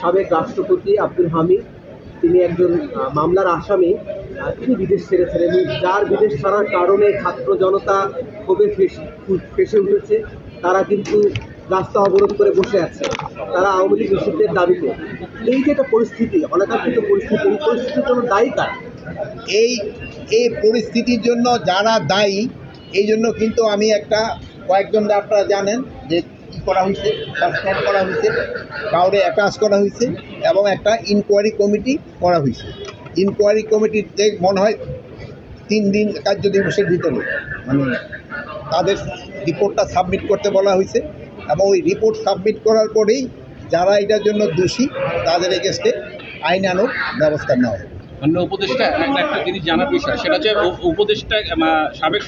সাবেক রাষ্ট্রপতি আব্দুল হামিদ, তিনি একজন মামলার আসামি তিনি বিদেশ ছেড়েছেন এবং যার বিদেশ ছাড়ার কারণে ছাত্র জনতা ক্ষোভে ফেসে উঠেছে। তারা কিন্তু রাস্তা অবরোধ করে বসে আছে। তারা আওয়ামী লীগ নিষিদ্ধের দাবিতে। এই যে একটা পরিস্থিতি, অনাকাঙ্ক্ষিত পরিস্থিতি, এই পরিস্থিতির জন্য দায়ী কারা? এই এই পরিস্থিতির জন্য যারা দায়ী, এই জন্য কিন্তু আমি একটা, কয়েকজন আপনারা জানেন যে কী করা হয়েছে সাসপেন্ড করা হয়েছে, কাউরে অ্যাটাচ করা হয়েছে এবং একটা ইনকোয়ারি কমিটি করা হয়েছে। ইনকোয়ারি কমিটিতে মনে হয় তিন দিন কার্য দিবসের ভিতরে মানে তাদের রিপোর্টটা সাবমিট করতে বলা হয়েছে এবং ওই রিপোর্ট সাবমিট করার পরেই যারা এটার জন্য দোষী, তাদের এগেস্টে আইনানুগ ব্যবস্থা নেওয়া হবে অন্য উপদেষ্টা, একটা একটা জিনিস জানার বিষয়, সেটা হচ্ছে উপ- উপদেষ্টা সাবেক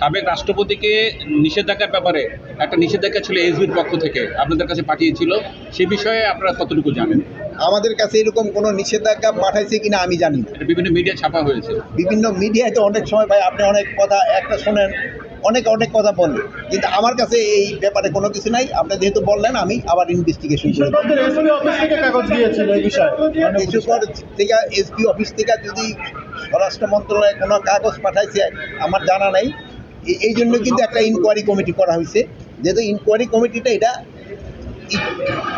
সাবেক রাষ্ট্রপতিকে নিষেধাজ্ঞার ব্যাপারে একটা নিষেধাজ্ঞা ছিল এসবির পক্ষ থেকে, আপনাদের কাছে পাঠিয়েছিল, সে বিষয়ে আপনারা কতটুকু জানেন? আমাদের কাছে এরকম কোনো নিষেধাজ্ঞা পাঠাইছে কিনা আমি জানি না। এটা বিভিন্ন মিডিয়া ছাপা হয়েছে। বিভিন্ন মিডিয়ায় তো অনেক সময় ভাই আপনি অনেক কথা একটা শোনেন অনেক অনেক কথা বলেন কিন্তু আমার কাছে এই ব্যাপারে কোনো কিছু নাই। আপনি যেহেতু বললেন আমি আবার ইনভেস্টিগেশন করে। আপনাদের থেকে কাগজ দিয়েছিল কিছু। পর থেকে এসপি অফিস থেকে যদি স্বরাষ্ট্র মন্ত্রণালয়ে কোনো কাগজ পাঠাইছে আমার জানা নাই। এই- এই জন্য কিন্তু একটা ইনকোয়ারি কমিটি করা হয়েছে। যেহেতু ইনকোয়ারি কমিটিটা এটা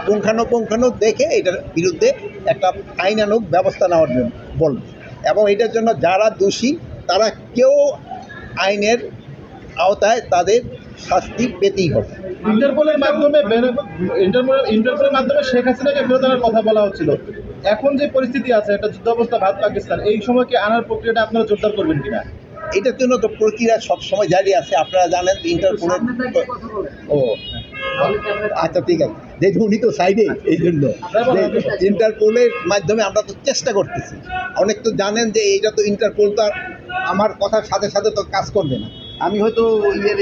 পুঙ্খানুপুঙ্খানু দেখে এটার বিরুদ্ধে একটা আইনানুগ ব্যবস্থা নেওয়ার জন্য বলবে। এবং এটার জন্য যারা দোষী তারা কেউ আইনের আওতায় তাদের শাস্তি পেতেই হবে। ইন্টারপোলের মাধ্যমে ইন্টারপোলের মাধ্যমে শেখ হাসিনাকে ফেরত আনার কথা বলা হচ্ছিল। এখন যে পরিস্থিতি আছে একটা যুদ্ধ অবস্থা ভারত পাকিস্তান এই সময় কি আনার প্রক্রিয়াটা আপনারা জোরদার করবেন কিনা? এটার জন্য তো প্রক্রিয়া সবসময় জারি আছে। আপনারা জানেন ইন্টারপোলের ও আচ্ছা ঠিক আছে। দেখুন উনি তো সাইডে এই জন্য। ইন্টারপোলের মাধ্যমে আমরা তো চেষ্টা করতেছি। অনেক তো জানেন যে এইটা তো ইন্টারপোল তো আর আমার কথার সাথে সাথে তো কাজ করবে না। আমি হয়তো ইয়ে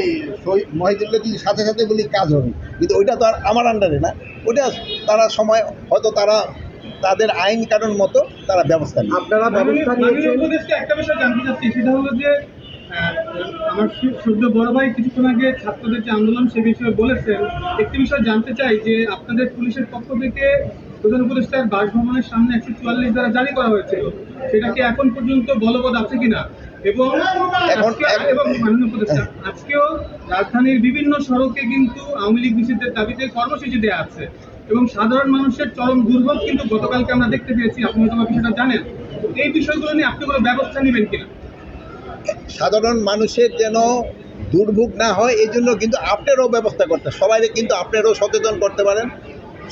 মহিদুল্লাহ যদি সাথে সাথে বলি কাজ হবে। কিন্তু ওইটা তো আর আমার আন্ডারে না। ওইটা তারা সময় হয়তো তারা তাদের আইন কানুন মতো তারা ব্যবস্থা নেবে। আপনারা ব্যবস্থা নিয়েছেন। একটা বিষয় জানতে চাচ্ছি সেটা হলো যে আমার সু- সূর্য বড় ভাই কিছুক্ষণ আগে ছাত্রদের যে আন্দোলন সে বিষয়ে বলেছেন। একটি বিষয় জানতে চাই যে আপনাদের পুলিশের পক্ষ থেকে প্রধান উপদেষ্টার বাসভবনের সামনে একশো চুয়াল্লিশ দ্বারা জারি করা হয়েছিল। সেটা কি এখন পর্যন্ত বলবৎ আছে কিনা? এবং এবং মাননীয় উপদেষ্টা আজকেও রাজধানীর বিভিন্ন সড়কে কিন্তু আওয়ামী লীগ নিষিদ্ধের দাবিতে কর্মসূচি দেওয়া আছে। এবং সাধারণ মানুষের চরম দুর্ভোগ কিন্তু গতকালকে আমরা দেখতে পেয়েছি। আপনি হয়তো বিষয়টা জানেন। এই বিষয়গুলো নিয়ে আপনি কোনো ব্যবস্থা নেবেন কিনা? সাধারণ মানুষের যেন দুর্ভোগ না হয়, এই জন্য কিন্তু আপনারও ব্যবস্থা করতে সবাই কিন্তু আপনারও সচেতন করতে পারেন।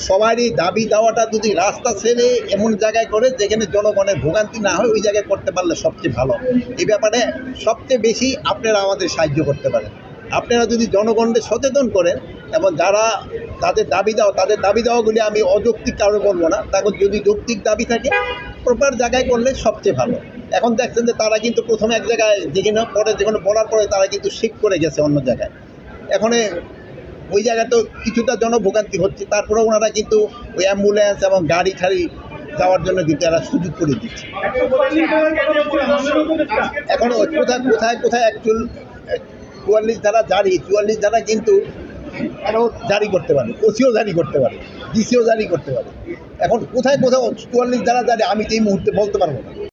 সবারই দাবি দেওয়াটা যদি রাস্তা ছেড়ে এমন জায়গায় করে যেখানে জনগণের ভোগান্তি না হয়, ওই জায়গায় করতে পারলে সবচেয়ে ভালো। এই ব্যাপারে সবচেয়ে বেশি আপনারা আমাদের সাহায্য করতে পারেন। আপনারা যদি জনগণকে সচেতন করেন, এবং যারা তাদের দাবি দেওয়া তাদের দাবি দেওয়াগুলি আমি অযৌক্তিক কারণে বলব না। তাদের যদি যৌক্তিক দাবি থাকে প্রপার জায়গায় করলে সবচেয়ে ভালো। এখন দেখছেন যে তারা কিন্তু প্রথমে এক জায়গায় যেখানে পরে, যেখানে বলার পরে তারা কিন্তু শিফট করে গেছে অন্য জায়গায়। এখন ওই জায়গায় তো কিছুটা জনভোগান্তি হচ্ছে তারপরে ওনারা কিন্তু ওই অ্যাম্বুলেন্স এবং গাড়ি ছাড়ি যাওয়ার জন্য কিন্তু এরা সুযোগ করে দিচ্ছে। এখন কোথায় কোথায় কোথায় অ্যাকচুয়াল চুয়াল্লিশ ধারা জারি, চুয়াল্লিশ ধারা কিন্তু আরও জারি করতে পারে, ওসিও জারি করতে পারে, ডিসিও জারি করতে পারে। এখন কোথায় কোথাও চুয়াল্লিশ ধারা জারি আমি এই মুহূর্তে বলতে পারব না।